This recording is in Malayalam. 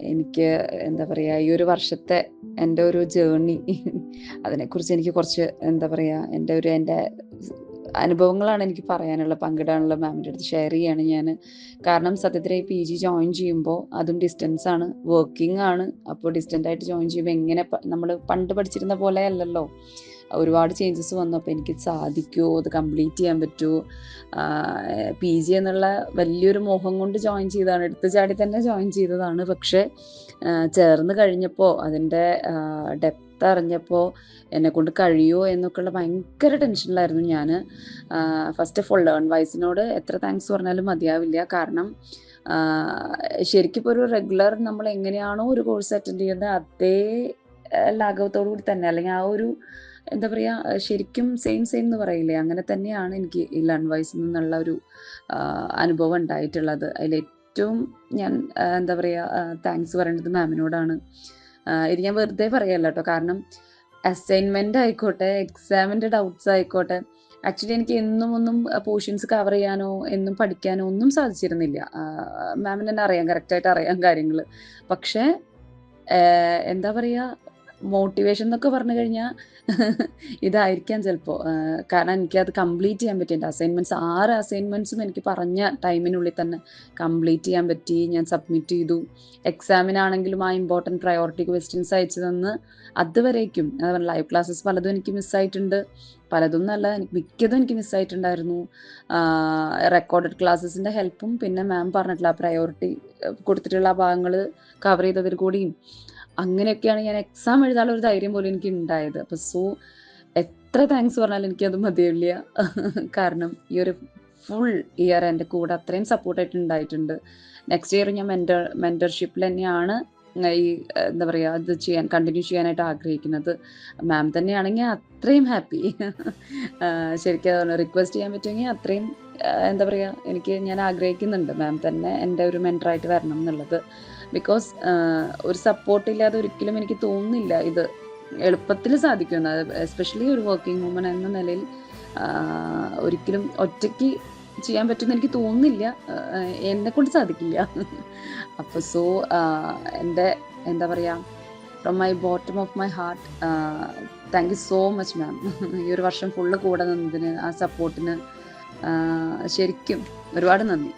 എനിക്ക് എന്താ പറയുക ഈ ഒരു വർഷത്തെ എന്റെ ഒരു ജേർണി അതിനെക്കുറിച്ച് എനിക്ക് കുറച്ച് എന്താ പറയുക എന്റെ ഒരു എന്റെ അനുഭവങ്ങളാണ് എനിക്ക് പറയാനുള്ള പങ്കിടാനുള്ള മാമിന്റെ അടുത്ത് ഷെയർ ചെയ്യാണ് ഞാൻ കാരണം സത്യത്തിൽ പി ജി ജോയിൻ ചെയ്യുമ്പോൾ അതും ഡിസ്റ്റൻസ് ആണ്. വർക്കിംഗ് ആണ്. അപ്പോൾ ഡിസ്റ്റന്റ് ആയിട്ട് ജോയിൻ ചെയ്യുമ്പോൾ എങ്ങനെ നമ്മൾ പണ്ട് പഠിച്ചിരുന്ന പോലെ അല്ലല്ലോ. ഒരുപാട് ചേഞ്ചസ് വന്നു. അപ്പോൾ എനിക്ക് സാധിക്കുമോ അത് കംപ്ലീറ്റ് ചെയ്യാൻ പറ്റുമോ പി ജി എന്നുള്ള വലിയൊരു മോഹം കൊണ്ട് ജോയിൻ ചെയ്തതാണ്. എടുത്തു ചാടി തന്നെ ജോയിൻ ചെയ്തതാണ്. പക്ഷേ ചേർന്ന് കഴിഞ്ഞപ്പോൾ അതിന്റെ ഡെപ്ത് അറിഞ്ഞപ്പോൾ എന്നെ കൊണ്ട് കഴിയുമോ എന്നൊക്കെയുള്ള ഭയങ്കര ടെൻഷനിലായിരുന്നു ഞാൻ ഫസ്റ്റ് ഓഫ് ഓൾ ലേൺ വൈസിനോട് എത്ര താങ്ക്സ് പറഞ്ഞാലും മതിയാവില്ല. കാരണം ശരിക്കും ഇപ്പോൾ ഒരു റെഗുലർ നമ്മൾ എങ്ങനെയാണോ ഒരു കോഴ്സ് അറ്റൻഡ് ചെയ്യുന്നത് അതേ ലാഘവത്തോടു കൂടി തന്നെ. അല്ലെങ്കിൽ ആ ഒരു എന്താ പറയുക ശരിക്കും സെയിം സെയിം എന്ന് പറയില്ലേ? അങ്ങനെ തന്നെയാണ് എനിക്ക് ഈ ലേൺ വൈസിൽ നിന്നുള്ള ഒരു അനുഭവം ഉണ്ടായിട്ടുള്ളത്. അതിൽ ഏറ്റവും ഞാൻ എന്താ പറയുക താങ്ക്സ് പറയേണ്ടത് മാമിനോടാണ് ഇത് ഞാൻ വെറുതെ പറയല്ല കേട്ടോ കാരണം അസൈൻമെന്റ് ആയിക്കോട്ടെ എക്സാമിന്റെ ഡൗട്ട്സ് ആയിക്കോട്ടെ ആക്ച്വലി എനിക്ക് എന്നും ഒന്നും പോർഷൻസ് കവർ ചെയ്യാനോ എന്നും പഠിക്കാനോ ഒന്നും സാധിച്ചിരുന്നില്ല. മാമിന് തന്നെ അറിയാം കറക്റ്റായിട്ട് അറിയാം കാര്യങ്ങൾ പക്ഷേ എന്താ പറയുക മോട്ടിവേഷൻ എന്നൊക്കെ പറഞ്ഞു കഴിഞ്ഞാൽ ഇതായിരിക്കാം ചിലപ്പോൾ കാരണം എനിക്കത് കംപ്ലീറ്റ് ചെയ്യാൻ പറ്റി എന്റെ അസൈൻമെന്റ്സ് ആറ് അസൈൻമെന്റ്സും എനിക്ക് പറഞ്ഞ ടൈമിനുള്ളിൽ തന്നെ കംപ്ലീറ്റ് ചെയ്യാൻ പറ്റി. ഞാൻ സബ്മിറ്റ് ചെയ്തു. എക്സാമിനാണെങ്കിലും ആ ഇമ്പോർട്ടന്റ് പ്രയോറിറ്റി ക്വസ്റ്റ്യൻസ് അയച്ചു തന്ന്. അതുവരേക്കും ലൈവ് ക്ലാസ്സസ് പലതും എനിക്ക് മിസ്സായിട്ടുണ്ട് പലതും നല്ല മിക്കതും എനിക്ക് മിസ്സായിട്ടുണ്ടായിരുന്നു റെക്കോർഡഡ് ക്ലാസ്സസിന്റെ ഹെൽപ്പും പിന്നെ മാം പറഞ്ഞിട്ടുള്ള പ്രയോറിറ്റി കൊടുത്തിട്ടുള്ള ഭാഗങ്ങൾ കവർ ചെയ്തതിൽ കൂടിയും അങ്ങനെയൊക്കെയാണ് ഞാൻ എക്സാം എഴുതാനുള്ള ഒരു ധൈര്യം പോലും എനിക്ക് ഉണ്ടായത്. അപ്പൊ സോ എത്ര താങ്ക്സ് പറഞ്ഞാലും എനിക്കത് മതിയാവില്ല. കാരണം ഈ ഒരു ഫുൾ ഇയർ എന്റെ കൂടെ അത്രയും സപ്പോർട്ടായിട്ട് ഉണ്ടായിട്ടുണ്ട്. നെക്സ്റ്റ് ഇയർ ഞാൻ മെന്റർ മെന്റർഷിപ്പിൽ തന്നെയാണ് ഈ എന്താ പറയുക ഇത് ചെയ്യാൻ കണ്ടിന്യൂ ചെയ്യാനായിട്ട് ആഗ്രഹിക്കുന്നത്. മാം തന്നെയാണെങ്കിൽ അത്രയും ഹാപ്പി ശരിക്കും റിക്വസ്റ്റ് ചെയ്യാൻ പറ്റുമെങ്കിൽ അത്രയും എന്താ പറയുക എനിക്ക് ഞാൻ ആഗ്രഹിക്കുന്നുണ്ട് മാം തന്നെ എന്റെ ഒരു മെന്ററായിട്ട് വരണം എന്നുള്ളത്. ബിക്കോസ് ഒരു സപ്പോർട്ട് ഇല്ലാതെ ഒരിക്കലും എനിക്ക് തോന്നുന്നില്ല ഇത് എളുപ്പത്തിൽ സാധിക്കുമെന്ന്. എസ്പെഷ്യലി ഒരു വർക്കിംഗ് വുമൺ എന്ന നിലയിൽ ഒരിക്കലും ഒറ്റയ്ക്ക് ചെയ്യാൻ പറ്റുമെന്ന് എനിക്ക് തോന്നുന്നില്ല. എന്നെ കൊണ്ട് സാധിക്കില്ല. അപ്പോൾ സോ എന്റെ എന്താ പറയുക from my bottom of my heart thank you so much ma'am ഈ ഒരു വർഷം ഫുള്ള് കൂടെ നിന്നതിന് ആ സപ്പോർട്ടിന് ശരിക്കും ഒരുപാട് നന്ദി.